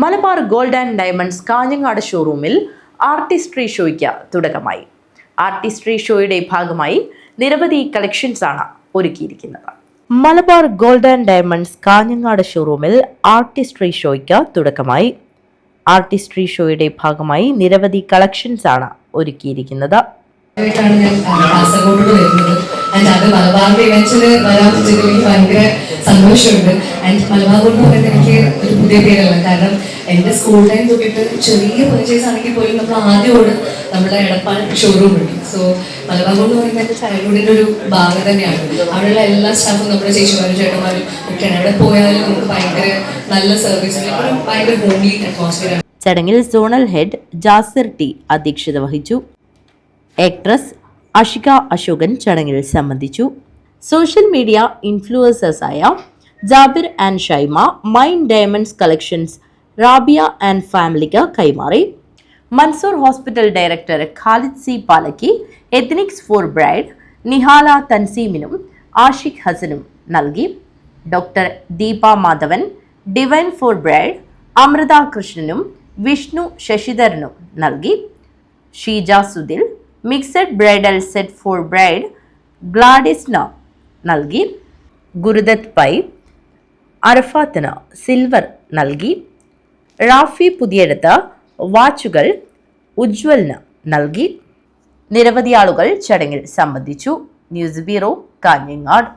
Malabar gold and diamonds Kanhangad ഷോറൂമിൽ artistry ഷോയ്ക്ക് തുടക്കമായി. ആർട്ടിസ്ട്രി ഷോയുടെ ഭാഗമായി നിരവധി കളക്ഷൻസ് ആണ് ഒരുക്കിയിരിക്കുന്നത്. Malabar gold and diamonds Kanhangad ഷോറൂമിൽ ആർട്ടിസ്ട്രി ഷോയ്ക്ക് തുടക്കമായി. ആർട്ടിസ്ട്രി ഷോയുടെ ഭാഗമായി നിരവധി കളക്ഷൻസ് ആണ് ഒരുക്കിയിരിക്കുന്നത്. ഭയങ്കര സന്തോഷമുണ്ട്. മലബാർ എനിക്ക് ഒരു പുതിയ പേരല്ല കാരണം എന്റെ സ്കൂൾ ടൈം തൊട്ടിട്ട് ചെറിയ പർച്ചേസ് ആണെങ്കിൽ പോലും നമ്മൾ ആദ്യമോട് നമ്മുടെ എടപ്പാൾ ഷോറൂം ഉണ്ട് സോ മലബാർ എന്ന് പറയുന്നത് എന്റെ ചൈൽഡ്ഹുഡിന്റെ ഒരു ഭാഗം തന്നെയാണ്. അവിടെയുള്ള എല്ലാ സ്റ്റാഫും നമ്മുടെ ചേച്ചിമാരും ചേട്ടന്മാരും ഒക്കെയാണ്. എവിടെ പോയാലും നമുക്ക് ഭയങ്കര നല്ല സർവീസ് ഭയങ്കര ഹോംലി അറ്റ്മോസ്ഫിയർ ചടങ്ങിൽ സോണൽ ഹെഡ് ജാസിർ ടി അധ്യക്ഷത വഹിച്ചു. ആക്ട്രസ് അഷിക അശോകൻ ചടങ്ങിൽ സംബന്ധിച്ചു. Social media ഇൻഫ്ലുവൻസേഴ്സായ Jabir and Shaima mine diamonds collections Rabia and ഫാമിലിക്ക് കൈമാറി. Mansoor hospital director Khalid C Palakki ethnics for bride Nihala തൻസീമിനും Ashiq ഹസനും നൽകി. Doctor Deepa Madhavan divine for bride Amrutha കൃഷ്ണനും വിഷ്ണു ശശിധരനും നൽകി. Sheeja Sudhil mixed bridal set for bride ഗ്ലാഡിസ്ന നൽകി. Gurudutt pi അറഫാത്തിന് silver നൽകി. റാഫി പുതിയെടുത്ത വാച്ചുകൾ ഉജ്വലിന് നൽകി. നിരവധി ആളുകൾ ചടങ്ങിൽ സംബന്ധിച്ചു. News bureau Kanhangad.